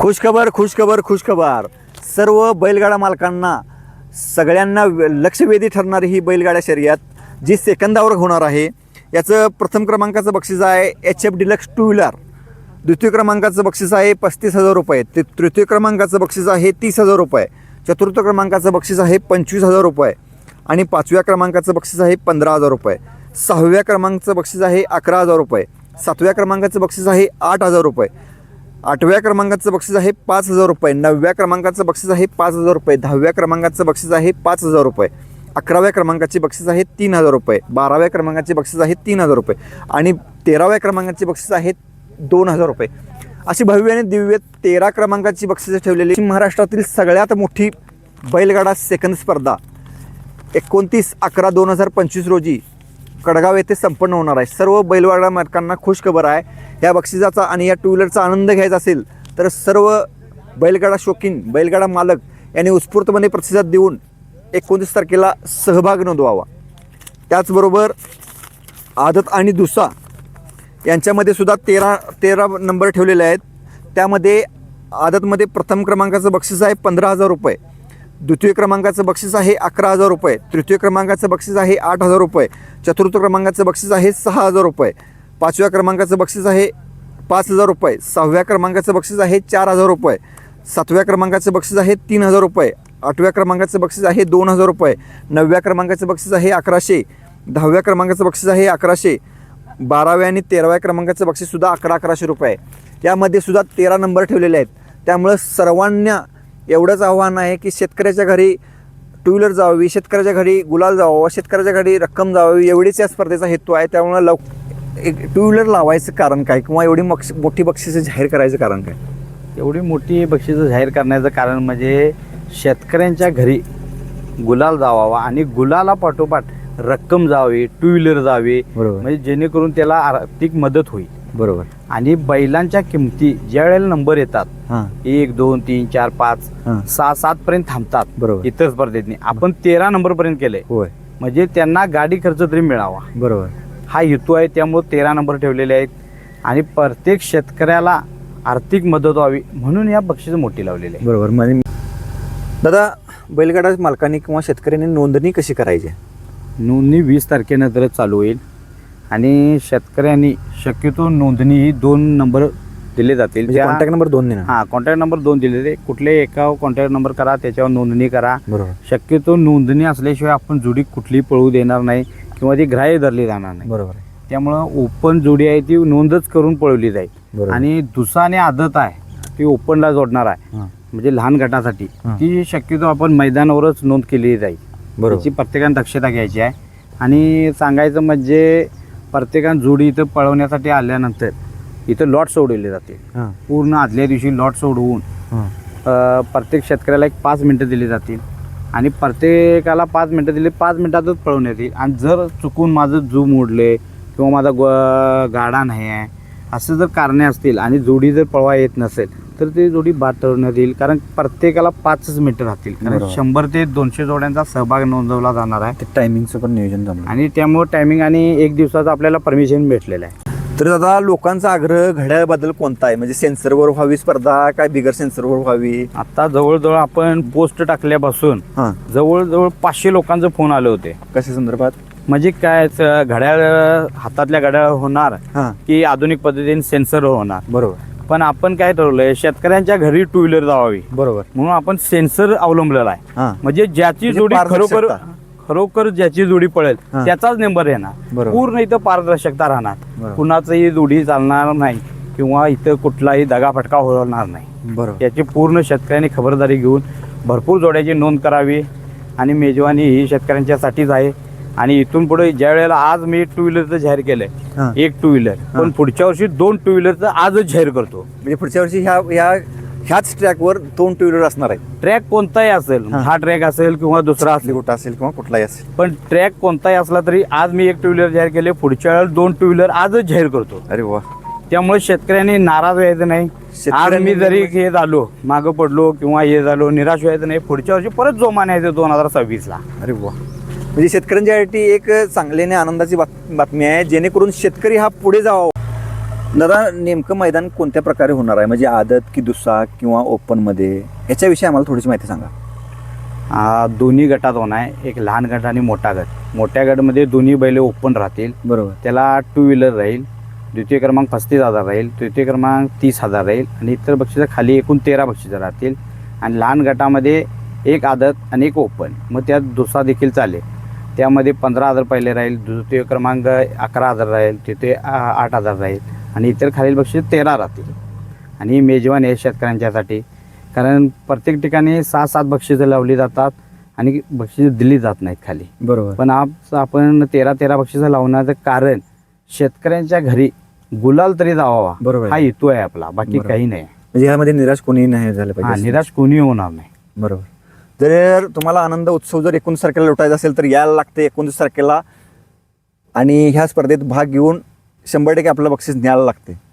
खुशखबर खुशखबर खुशखबर. सर्व बैलगाडा मालकांना सगळ्यांना लक्षवेधी ठरणारी ही बैलगाड्या शर्यत जी सेकंदावर होणार आहे. याचं प्रथम क्रमांकाचं बक्षीस आहे H F Deluxe two wheeler. द्वितीय क्रमांकाचं बक्षीस आहे पस्तीस हजार रुपये. ते तृतीय क्रमांकाचं बक्षीस आहे तीस हजार रुपये. चतुर्थ क्रमांकाचं बक्षीस आहे पंचवीस हजार रुपये. आणि पाचव्या क्रमांकाचं बक्षीस आहे पंधरा हजार रुपये. सहाव्या क्रमांकाचं बक्षीस आहे अकरा हजार रुपये. सातव्या क्रमांकाचं बक्षीस आहे आठ हजार रुपये. आठव्या क्रमांकाचं बक्षीस आहे पाच हजार रुपये. नवव्या क्रमांकाचं बक्षीस आहे पाच हजार रुपये. दहाव्या क्रमांकाचं बक्षीस आहे पाच हजार रुपये. अकराव्या क्रमांकाची बक्षीस आहे तीन हजार रुपये. बाराव्या क्रमांकाचे बक्षीस आहे तीन हजार रुपये. आणि तेराव्या क्रमांकाचे बक्षीस आहे दोन हजार रुपये. अशी भव्य आणि दिव्य तेरा क्रमांकाची बक्षिसं ठेवलेली महाराष्ट्रातील सगळ्यात मोठी बैलगाडा सेकंद स्पर्धा एकोणतीस अकरा दोन हजार पंचवीस रोजी कडगाव येथे संपन्न होणार आहे. सर्व बैलगाडा मालकांना खुश खबर आहे. या बक्षिसाचा आणि या टू व्हीलरचा आनंद घ्यायचा असेल तर सर्व बैलगाडा शौकीन बैलगाडा मालक यांनी उत्स्फूर्तपणे प्रतिसाद देऊन एकोणतीस तारखेला सहभाग नोंदवावा. त्याचबरोबर आदत आणि दुसा यांच्यामध्ये सुद्धा तेरा तेरा नंबर ठेवलेले आहेत. त्यामध्ये आदतमध्ये प्रथम क्रमांकाचं बक्षीस आहे पंधरा हजार रुपये. द्वितीय क्रमांकाचं बक्षीस आहे अकरा हजार रुपये तृतीय क्रमांकाचं बक्षीस आहे आठ हजार रुपये चतुर्थ क्रमांकाचं बक्षीस आहे सहा हजार रुपये पाचव्या क्रमांकाचं बक्षीस आहे पाच हजार रुपये सहाव्या क्रमांकाचं बक्षीस आहे चार हजार रुपये सातव्या क्रमांकाचं बक्षीस आहे तीन हजार रुपये आठव्या क्रमांकाचं बक्षीस आहे दोन हजार रुपये नवव्या क्रमांकाचं बक्षीस आहे अकराशे दहाव्या क्रमांकाचं बक्षीस आहे अकराशे बाराव्या आणि तेराव्या क्रमांकाचं बक्षीससुद्धा अकरा अकराशे रुपये आहे यामध्ये सुद्धा तेरा नंबर ठेवलेले आहेत त्यामुळं सर्वांना एवढंच आव्हान आहे की शेतकऱ्याच्या घरी टू व्हीलर जावी शेतकऱ्याच्या घरी गुलाल जावावा शेतकऱ्याच्या घरी रक्कम जावावी एवढीच या स्पर्धेचा हेतू आहे. त्यामुळं लव एक टू व्हीलर लावायचं कारण काय किंवा एवढी मक्ष मोठी बक्षिसं जाहीर करायचं कारण काय? एवढी मोठी बक्षिसं जाहीर करण्याचं कारण म्हणजे शेतकऱ्यांच्या घरी गुलाल जावावा आणि गुलाला पाठोपाठ रक्कम जावी टू व्हीलर जावी बरोबर. म्हणजे जेणेकरून त्याला आर्थिक मदत होईल. बरोबर. आणि बैलांच्या किमती ज्या वेळेला नंबर येतात एक दोन तीन चार पाच सहा सात पर्यंत थांबतात. बरोबर. इतर स्पर्धेतनी आपण तेरा नंबर पर्यंत केलंय. होय. म्हणजे त्यांना गाडी खर्च तरी मिळावा. बरोबर. हा हेतू आहे त्यामुळे तेरा नंबर ठेवलेले आहेत. आणि प्रत्येक शेतकऱ्याला आर्थिक मदत व्हावी म्हणून या बक्षीस मोठी लावलेली आहे बरोबर. म्हणजे दादा बैलगाडा मालकांनी किंवा शेतकऱ्यांनी नोंदणी कशी करायची? नोंदणी वीस तारखेनंतरच चालू होईल. आणि शेतकऱ्यांनी शक्यतो नोंदणी ही दोन नंबर दिले जातील. म्हणजे कॉन्टॅक्ट नंबर दोन हां कॉन्टॅक्ट नंबर दोन दिलेले कुठल्याही एका कॉन्टॅक्ट नंबर करा त्याच्यावर नोंदणी करा. बरोबर. शक्यतो नोंदणी असल्याशिवाय आपण जोडी कुठलीही पळवू देणार नाही किंवा ती ग्राह्य धरली जाणार नाही. बरोबर त्यामुळं ओपन जोडी आहे ती नोंदच करून पळवली जाईल. आणि दुसाने आदत आहे ती ओपनला जोडणार आहे. म्हणजे लहान गटासाठी. ती शक्यतो आपण मैदानावरच नोंद केली जाईल. बरोबर. त्याची प्रत्येकाने दक्षता घ्यायची आहे. आणि सांगायचं म्हणजे प्रत्येकानं जोडी इथं पळवण्यासाठी आल्यानंतर इथं लॉट सोडवले जाते. हां. पूर्ण आदल्या दिवशी लॉट सोडवून हां. अ, प्रत्येक शेतकऱ्याला एक पाच मिनटं दिली जातील आणि प्रत्येकाला पाच मिनटं दिली पाच मिनटातच पळवण्यात येईल. आणि जर चुकून माझं जू मोडले किंवा माझा ग गाडा नाही आहे असं जर कारणे असतील आणि जोडी जर पळवा येत नसेल तर ती जोडी बाद ठरवण्यात येईल कारण प्रत्येकाला पाचच मिनटं राहतील. कारण बरोबर. शंभर ते दोनशे जोड्यांचा सहभाग नोंदवला जाणार आहे. ते टायमिंगचं पण नियोजन जमलं. आणि त्यामुळे टायमिंग आणि एक दिवसाचं आपल्याला परमिशन भेटलेलं आहे. तर दादा लोकांचा आग्रह घड्याळबद्दल कोणता आहे? म्हणजे सेन्सरवर व्हावी स्पर्धा काय बिगर सेन्सरवर व्हावी? आता जवळजवळ आपण पोस्ट टाकल्यापासून हां. जवळजवळ पाचशे लोकांचे फोन आले होते. कशा संदर्भात? म्हणजे काय घड्याळ हातातल्या घड्याळ होणार हां. की आधुनिक पद्धतीने सेन्सर होणार? बरोबर. पण आपण काय ठरवलंय शेतकऱ्यांच्या घरी टू व्हीलर जावावी. बरोबर. म्हणून आपण सेन्सर अवलंबलेला आहे. हां. म्हणजे ज्याची म्हणजे जोडी खरोखर पारदर्शकता. खरोखर ज्याची जोडी पळेल हां. त्याचाच नंबर येणार. बरोबर. पूर्ण इथं पारदर्शकता राहणार. कुणाचंही जोडी चालणार नाही किंवा इथं कुठलाही दगाफटका होणार नाही. बरोबर. याची पूर्ण शेतकऱ्यांनी खबरदारी घेऊन भरपूर जोड्याची नोंद करावी आणि मेजवानी ही शेतकऱ्यांच्यासाठीच आहे. आणि इथून पुढे ज्या वेळेला आज मी टू व्हीलरचं जाहीर केलंय एक टू व्हीलर. पण पुढच्या वर्षी दोन टू व्हीलरचं आजच जाहीर करतो. म्हणजे पुढच्या वर्षी ह्या ह्या ह्याच ट्रॅकवर दोन टू व्हीलर असणार आहेत ट्रॅक कोणताही असेल हां. हा ट्रॅक असेल किंवा दुसरा असेल. कुठं असेल किंवा कुठलाही असेल. पण ट्रॅक कोणताही असला तरी आज मी एक टू व्हीलर जाहीर केले पुढच्या वेळेला दोन टू व्हीलर आजच जाहीर करतो. अरे वा. त्यामुळे शेतकऱ्यांनी नाराज व्हायचं नाही. आज शेतकऱ्यांनी मी जरी हे झालो मागं पडलो किंवा हे झालो निराश व्हायचं नाही. पुढच्या वर्षी परत जोमाने यायचं दोन हजार सव्वीसला. अरे वा. म्हणजे शेतकऱ्यांच्यासाठी एक चांगली आणि आनंदाची बात- बातमी आहे. जेणेकरून शेतकरी हा पुढे जावा. दादा नेमकं मैदान कोणत्या प्रकारे होणार आहे? म्हणजे आदत की दुसरा किंवा ओपनमध्ये याच्याविषयी आम्हाला थोडीशी माहिती सांगा. आ, दोन्ही गटात होणार आहे. एक लहान गट आणि मोठा गट. मोठ्या गटमध्ये दोन्ही बैले ओपन राहतील. बरोबर. त्याला टू व्हीलर राहील. द्वितीय क्रमांक पस्तीस हजार राहील. तृतीय क्रमांक तीस हजार राहील. आणि इतर बक्षिसं खाली एकूण तेरा बक्षिसं राहतील. आणि लहान गटामध्ये एक आदत आणि एक ओपन मग त्यात दुसरा देखील चालेल. त्यामध्ये पंधरा हजार पहिले राहील द्वितीय क्रमांक अकरा हजार राहील आ- आठ हजार राहील. आणि इतर खालील बक्षीस तेरा राहतील. आणि मेजवान हे शेतकऱ्यांच्यासाठी. कारण प्रत्येक ठिकाणी सहा सात बक्षिसं लावली जातात आणि बक्षिसं दिली जात नाहीत खाली. बरोबर. पण आज आपण तेरा तेरा बक्षिसं लावण्याचं कारण शेतकऱ्यांच्या घरी गुलाल तरी जावावा. बरोबर. हा. हेतू आहे आपला. बाकी. काही नाही. म्हणजे ह्यामध्ये निराश कोणी नाही झालं पाहिजे. निराश कोणी होणार नाही. बरोबर. जर तुम्हाला आनंद उत्सव जर एकोणीस तारखेला लुटायचा असेल तर यायला लागते एकोणतीस तारखेला. आणि ह्या स्पर्धेत भाग घेऊन शंभर टक्के आपलं बक्षीस न्यायला लागते.